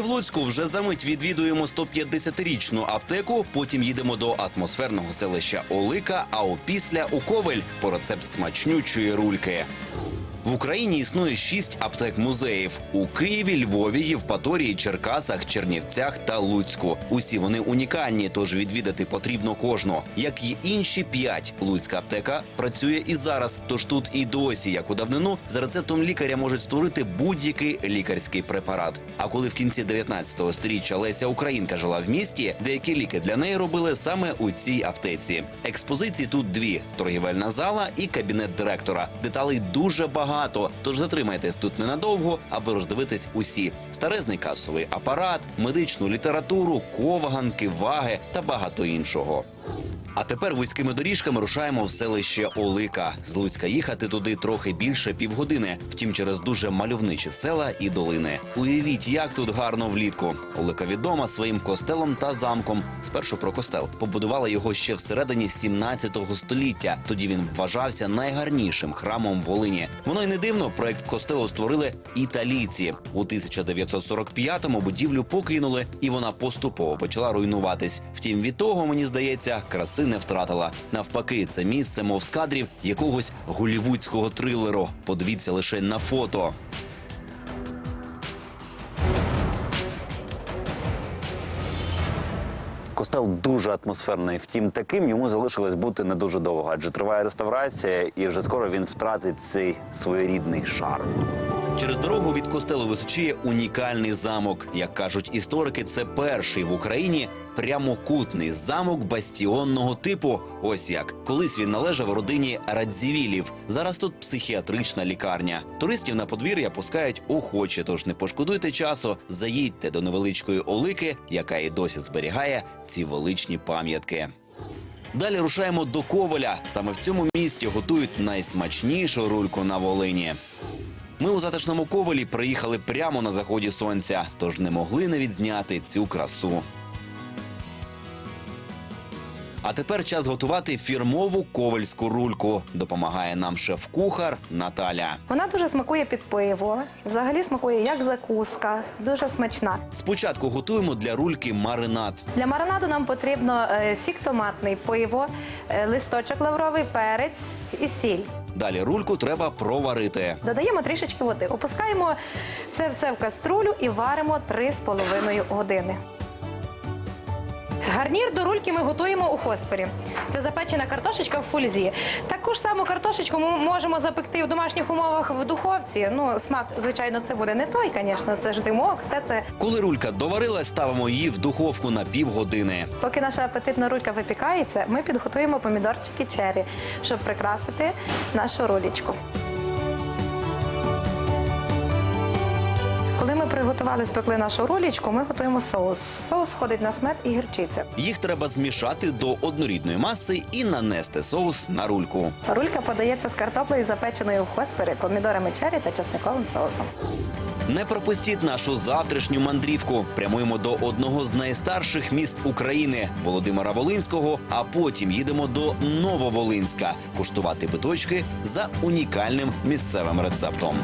Ми в Луцьку вже за мить відвідуємо 150-річну аптеку. Потім їдемо до атмосферного селища Олика. А опісля у Ковель по рецепт смачнючої рульки. В Україні існує шість аптек-музеїв у Києві, Львові, Євпаторії, Черкасах, Чернівцях та Луцьку. Усі вони унікальні, тож відвідати потрібно кожну. Як і інші п'ять, Луцька аптека працює і зараз. Тож тут і досі, як у давнину, за рецептом лікаря можуть створити будь-який лікарський препарат. А коли в кінці 19 століття Леся Українка жила в місті, деякі ліки для неї робили саме у цій аптеці. Експозиції тут дві: торгівельна зала і кабінет директора. Деталей дуже багато, тож затримайтесь тут ненадовго, аби роздивитись усі: старезний касовий апарат, медичну літературу, ковганки, ваги та багато іншого. А тепер вузькими доріжками рушаємо в селище Олика. З Луцька їхати туди трохи більше півгодини. Втім, через дуже мальовничі села і долини. Уявіть, як тут гарно влітку. Олика відома своїм костелом та замком. Спершу про костел побудували його ще всередині 17 століття. Тоді він вважався найгарнішим храмом Волині. Воно й не дивно. Проект костелу створили італійці. У 1945-му будівлю покинули, і вона поступово почала руйнуватись. Втім, від того мені здається, краси не втратила. Навпаки, це місце, мов з кадрів якогось голівудського трилеру. Подивіться лише на фото. Костел дуже атмосферний. Втім, таким йому залишилось бути не дуже довго, адже триває реставрація, і вже скоро він втратить цей своєрідний шарм. Через дорогу від костелу височіє унікальний замок. Як кажуть історики, це перший в Україні прямокутний замок бастіонного типу. Ось як колись він належав родині Радзівілів. Зараз тут психіатрична лікарня. Туристів на подвір'я пускають охоче, тож не пошкодуйте часу. Заїдьте до невеличкої олики, яка і досі зберігає ці величні пам'ятки. Далі рушаємо до Коваля. Саме в цьому місті готують найсмачнішу рульку на Волині. Ми у затишному ковалі приїхали прямо на заході сонця, тож не могли не відзняти цю красу. А тепер час готувати фірмову ковальську рульку. Допомагає нам шеф-кухар Наталя. Вона дуже смакує під пиво. Взагалі смакує як закуска, дуже смачна. Спочатку готуємо для рульки маринад. Для маринаду нам потрібно е, сік томатний, пиво, е, листочок лавровий, перець і сіль. Далі рульку треба проварити. Додаємо трішечки води. Опускаємо це все в каструлю і варимо 3,5 години. Гарнір до рульки ми готуємо у хоспері. Це запечена картошечка в фульзі. Таку ж саму картошечку ми можемо запекти в домашніх умовах в духовці. Ну, смак, звичайно, це буде не той, звісно, це ж димок, все це. Коли рулька доварилась, ставимо її в духовку на півгодини. Поки наша апетитна рулька випікається, ми підготуємо помідорчики чері, щоб прикрасити нашу рулечку. Приготували, спекли нашу рулечку, ми готуємо соус. Соус входить на смет і гірчиця. Їх треба змішати до однорідної маси і нанести соус на рульку. Рулька подається з картоплею, запеченою в хоспері, помідорами чері та часниковим соусом. Не пропустіть нашу завтрашню мандрівку. Прямуємо до одного з найстарших міст України Володимира Волинського. А потім їдемо до Нововолинська куштувати биточки за унікальним місцевим рецептом.